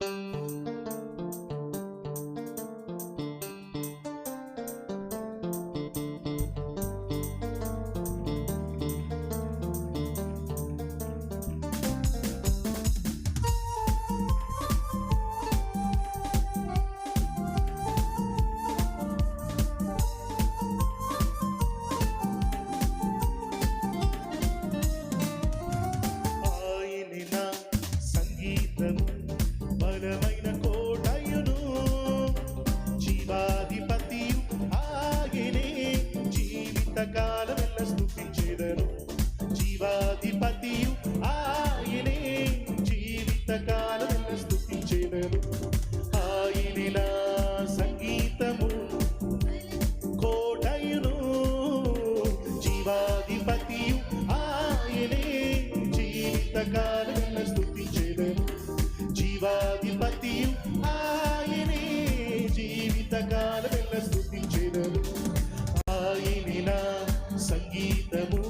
ఆయనే జీవితకాలమైన స్థుతించెదను జీవాధిపతియు ఆయనే. జీవితకాలమైన స్థుతించెదను ఆయనే నా సంగీతము.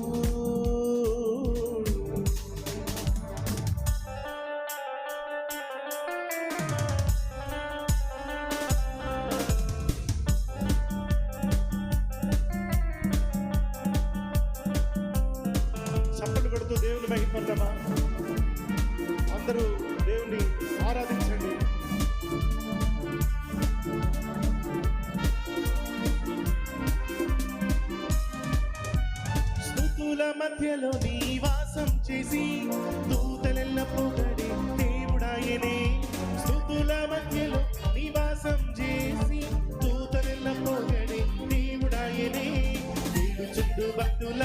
చప్పట్లు మధ్యలో నివాసం చేసి దూతలెల్ల పొగడే దేవుడాయనే. స్థుతుల మధ్యలో నివాసం చేసి దూతలెల్ల పొగడే దేవుడాయనే. వేడుచుండు భక్తుల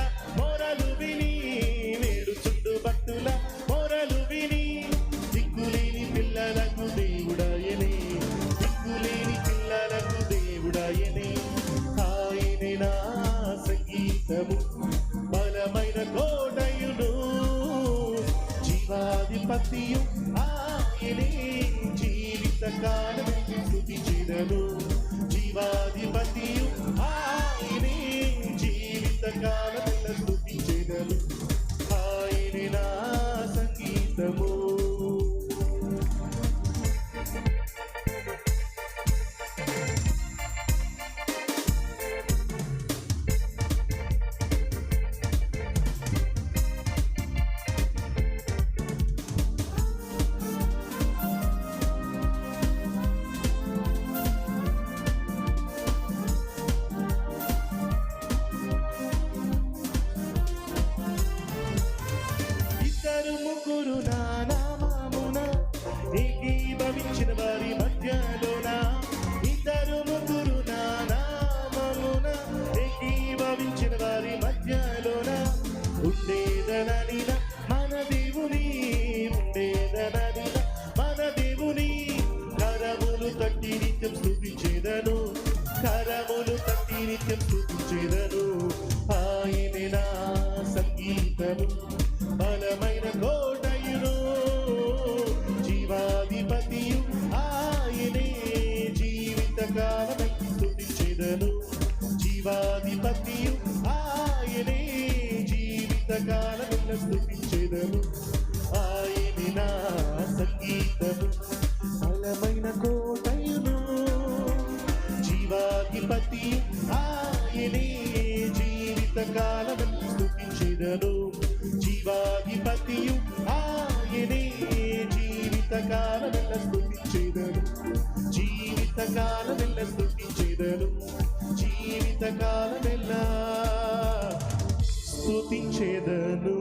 జీవాధిపతియు ఆయనే జీవిత కాలము జీవాధిపతియు ఆయనే జీవిత నిత్యం స్థుతించేదను ఆయనే నా సంగీతము బలమైన కోటయును జీవాధిపతియు ఆయనే జీవిత కాలమై స్థుతించెదను జీవాధిపతియు ఆయనే జీవిత కాలమైన స్థుతించెదను ఆయనే నా సంగీతము బలమైన కోటయు జీవిత కాలమెల్ల స్థుతించెదను జీవిత కాలమెల్ల స్థుతించెదను